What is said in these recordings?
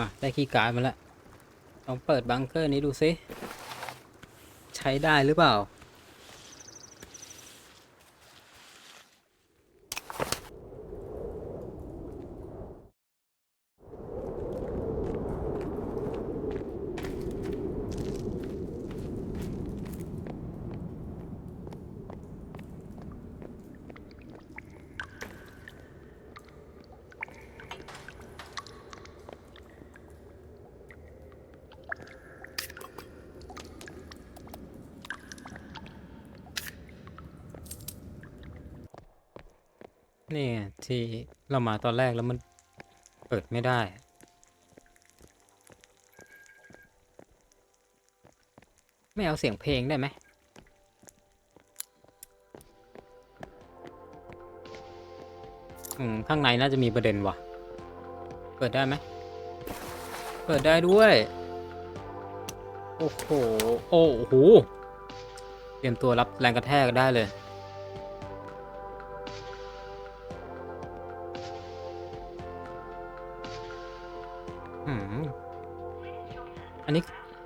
มาได้คีย์การ์ดมาแล้วลองเปิดบังเกอร์นี้ดูซิ ใช้ได้หรือเปล่า นี่ที่เรามาตอนแรกแล้วมันเปิดไม่ได้ ไม่เอาเสียงเพลงได้ไหมอืม ข้างในน่าจะมีประเด็นว่ะ เปิดได้ไหม เปิดได้ด้วย โอ้โห โอ้โห เตรียมตัวรับแรงกระแทกได้เลย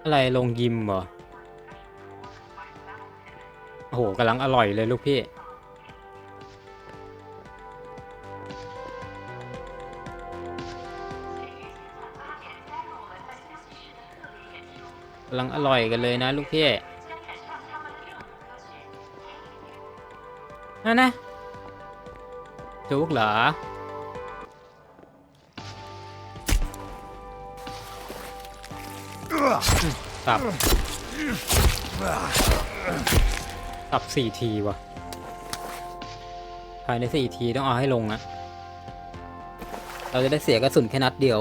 อะไรลงยิมเหรอ โอ้โหกำลังอร่อยเลยลูกพี่ กำลังอร่อยกันเลยนะลูกพี่นั่นนะจุกเหรอ ตับตับสี่ทีว่ะ ภายในสี่ทีต้องเอาให้ลงอะเราจะได้เสียกระสุนแค่นัดเดียว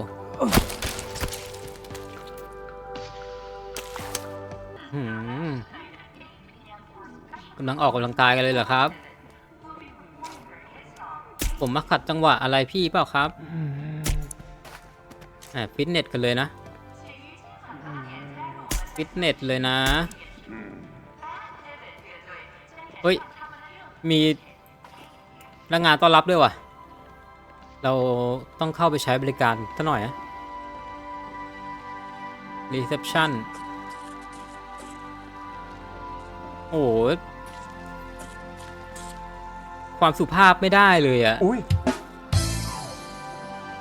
หืมกำลังออกกำลังกายกันเลยเหรอครับ ผมมาขัดจังหวะอะไรพี่เปล่าครับอ่าฟิตเนสกันเลยนะ ฟิตเนสเลยนะ เฮ้ย มีพนักงานต้อนรับด้วยว่ะ เราต้องเข้าไปใช้บริการสักหน่อยนะ reception โอ้โหความสุภาพไม่ได้เลยอะอุ้ย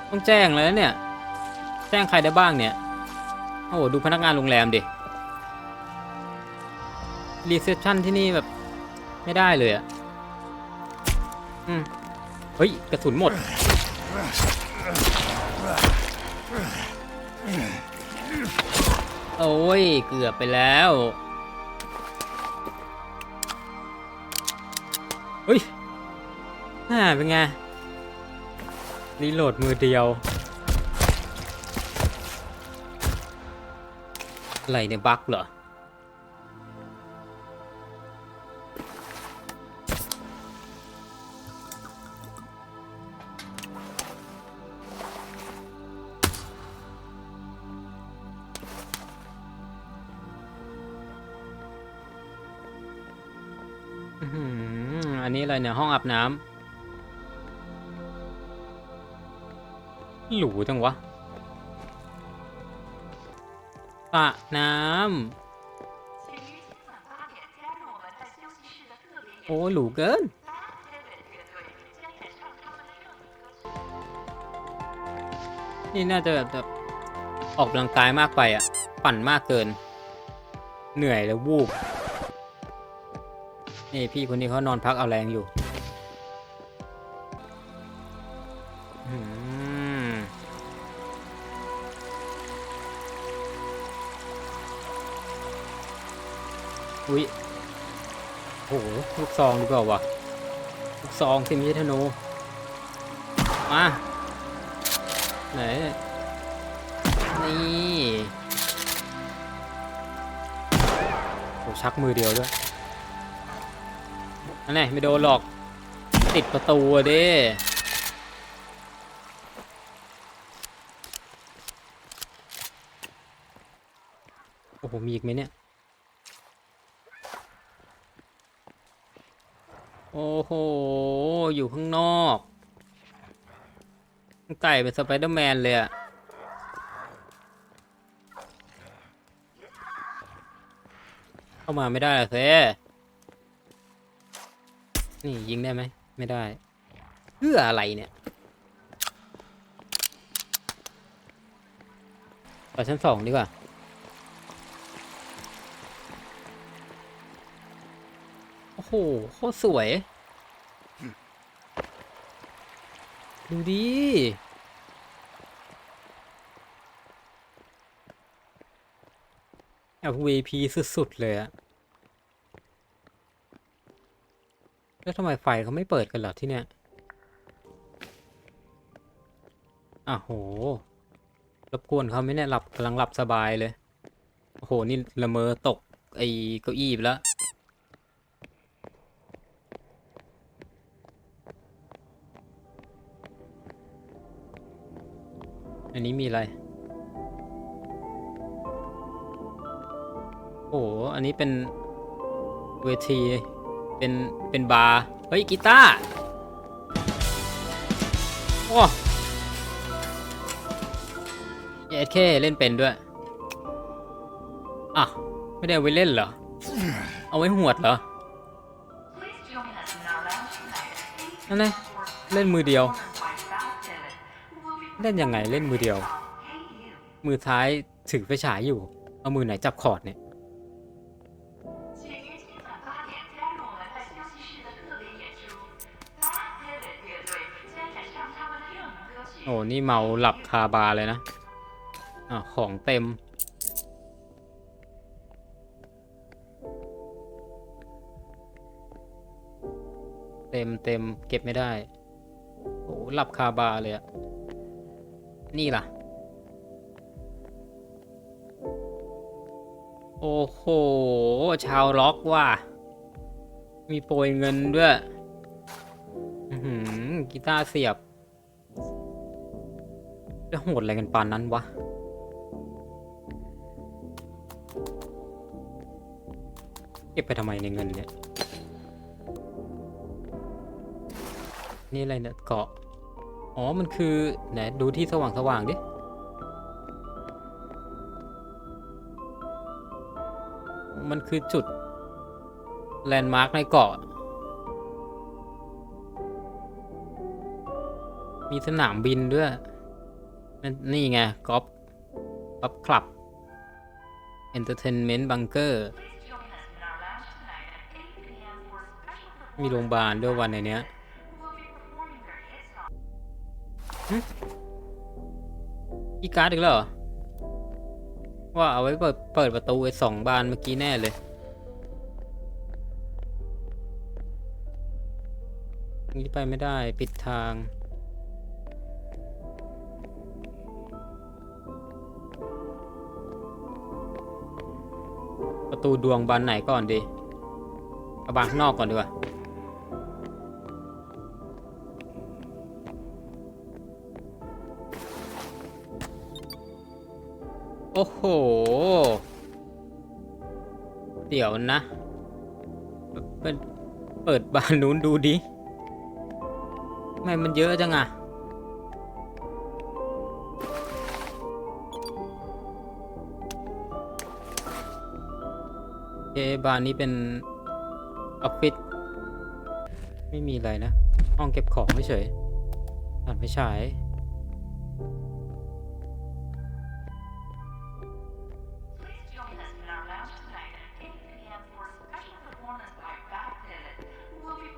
ต้องแจ้งเลยนะเนี่ย แจ้งใครได้บ้างเนี่ย โอ้โห ดูพนักงานโรงแรมดิ รีเซพชันที่นี่แบบ ไม่ได้เลยอะ่ะอืมเฮ้ย กระสุนหมด โอ้ย เกือบไปแล้ว เฮ้ยน่าเป็นไง รีโหลดมือเดียว อะไรเนี่ยบั๊กเหรอ อื้อหืออันนี้อะไรเนี่ยห้องอาบน้ำหรูจังวะสระน้ำโอ้หรูเกิน นี่น่าจะแบบแบบออกกำลังกายมากไปอะ ปั่นมากเกิน เหนื่อยแล้ววูบ นี่พี่คนนี้เขานอนพักเอาแรงอยู่อืมอุ้ยโหลูกซองดีกว่าวะลูกซองสิไม่ใช่ธนู มา ไหน นี่โหชักมือเดียวด้วย อันไหนไม่โดนหรอก ติดประตูเดิโอ้โห มีอีกไหมเนี่ย โอ้โห อยู่ข้างนอกไก่เป็นสไปเดอร์แมนเลยอะเข้ามาไม่ได้เซ่ นี่ยิงได้ไหม ไม่ได้เพื่ออะไรเนี่ยไปชั้นสองดีกว่า โอ้โห โคตรสวย ดูดิ FVP สุด ๆ เลยอะ แล้วทำไมไฟเขาไม่เปิดกันเหรอที่เนี้ยอะโห รบกวนเขาไหม่เนี่ยหลับกำลังหลับสบายเลย โอ้โห นี่ละเมอตกไอ้เก้าอี้ไปแล้ว อันนี้มีอะไร โอ้โห อันนี้เป็นเวที เป็น เป็นบาร์ เฮ้ยกีตาร์โอ้เอสเคเล่นเป็นด้วย อะ ไม่ได้ไว้เล่นเหรอ เอาไว้หวดเหรอ นั่นไงเล่นมือเดียว เล่นยังไงเล่นมือเดียว มือซ้ายถือไฟฉายอยู่ เอามือไหนจับคอร์ดเนี่ย โอ้นี่เมาหลับคาบาเลยนะอ่าของเต็ม เต็มเต็มเก็บไม่ได้โอ้หลับคาบาเลยอะนี่ล่ะ โอ้โห ชาวล็อกว่ะ มีโปรยเงินด้วยหือกีตาร์เสียบ จะโหดอะไรกันปานนั้นวะ เก็บไปทำไมในเงินเนี่ย นี่อะไรเนี่ยเกาะ อ๋อ มันคือ ไหน ดูที่สว่างสว่างดิ มันคือจุด แลนด์มาร์กในเกาะ มีสนามบินด้วย นี่ไงกอล์ฟกอล์ฟคลับเอนเตอร์เทนเมนต์บังเกอร์มีโรงพยาบาลด้วยวันในเนี้ยอีการ์ดอีกแล้วเหรอ ว่าเอาไว้เปิดเปิดประตูไอ้สองบานเมื่อกี้แน่เลยนี่ไปไม่ได้ปิดทาง ประตูดวงบานไหนก่อนดีเอาบานข้างนอกก่อนดีกว่าโอ้โห เดี๋ยวนะ เปิดเปิดบานนู้นดูดิทำไมมันเยอะจังอะ เคบานนี้เป็นออฟฟิศไม่มีอะไรนะ ห้องเก็บของเฉยตัดไปฉาย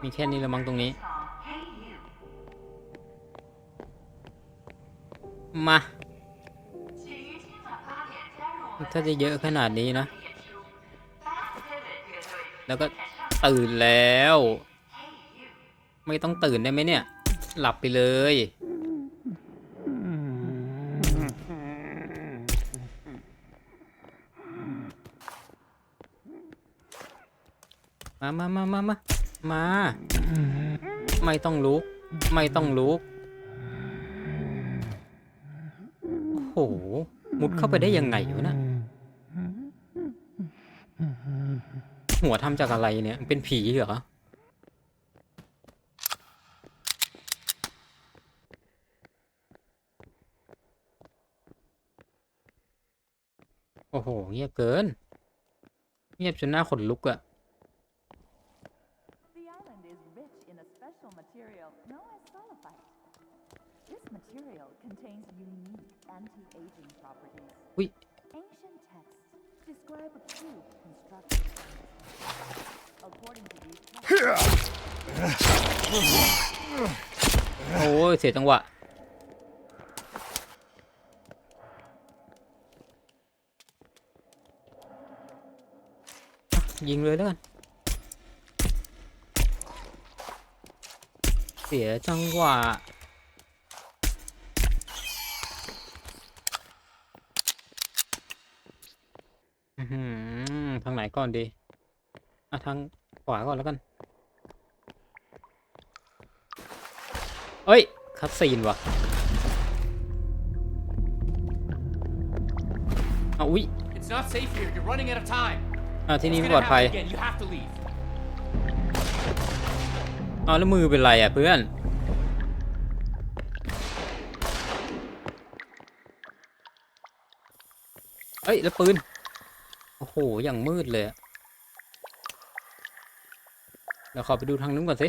มีแค่นี้ละมั้งตรงนี้ มา ถ้าจะเยอะขนาดนี้นะ แล้วก็ตื่นแล้ว ไม่ต้องตื่นได้ไหมเนี่ย หลับไปเลย มามามามามามา ไม่ต้องลุก ไม่ต้องลุกโห มุดเข้าไปได้ยังไงอยู่นะ หัวทำจากอะไรเนี่ยเป็นผีเหรอโอ้โห เงียบเกิน เงียบจนหน้าขนลุกอะ The island is rich in a special material known as sulfite. This material contains unique anti-aging properties. อุ้ย โอ้ยเสียจังหวะยิงเลยแล้วกัน เสียจังหวะอืม ทางไหนก่อนดีอะทางขวาก่อนแล้วกัน เอ้ย คัดซีนว่ะเอาอุ๊ย It's not safe here. You're running out of time. อ่าที่นี่ It's ไม่ gonna ปลอดภัย happen again. You have to leave. เอาแล้วมือเป็นไรอะเพื่อนเอ้ยแล้วปืน โอ้โห อย่างมืดเลยอะเดี๋ยวขอไปดูทางนู้นก่อนสิ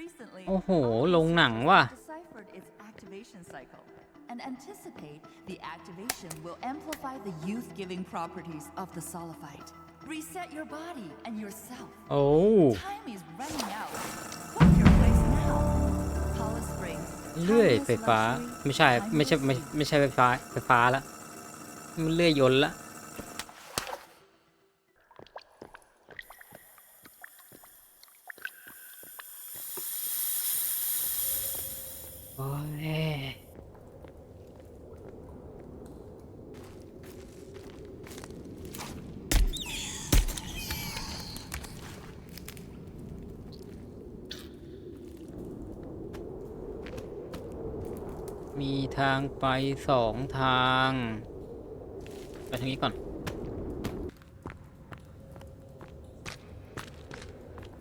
recently, โอ้โห ลงหนังว่ะ deciphered its activation cycle and anticipate the activation will amplify the youth-giving properties of the sulfite. Reset your body and yourself. โอ้ Time is running out. What's your place now? Hollis Springs. เลื่อย timeless ไฟฟ้า luxury, ไม่ใช่ ไม่ใช่ไม่ timeless ไม่ใช่ไฟฟ้า ไฟฟ้าละ มันเลื่อยยนต์ละโอ้ยมีทางไปสองทาง ไปทางนี้ก่อน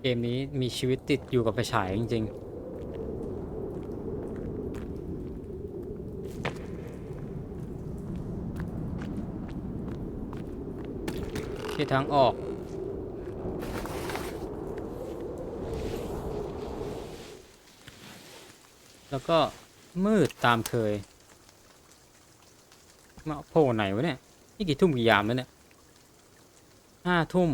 เกมนี้มีชีวิตติดอยู่กับไฟฉายจริงๆที่ทางออก แล้วก็มืดตามเคย มาโผล่ไหนวะเนี่ย นี่กี่ทุ่มกี่ยามแล้วเนี่ยห้าทุ่ม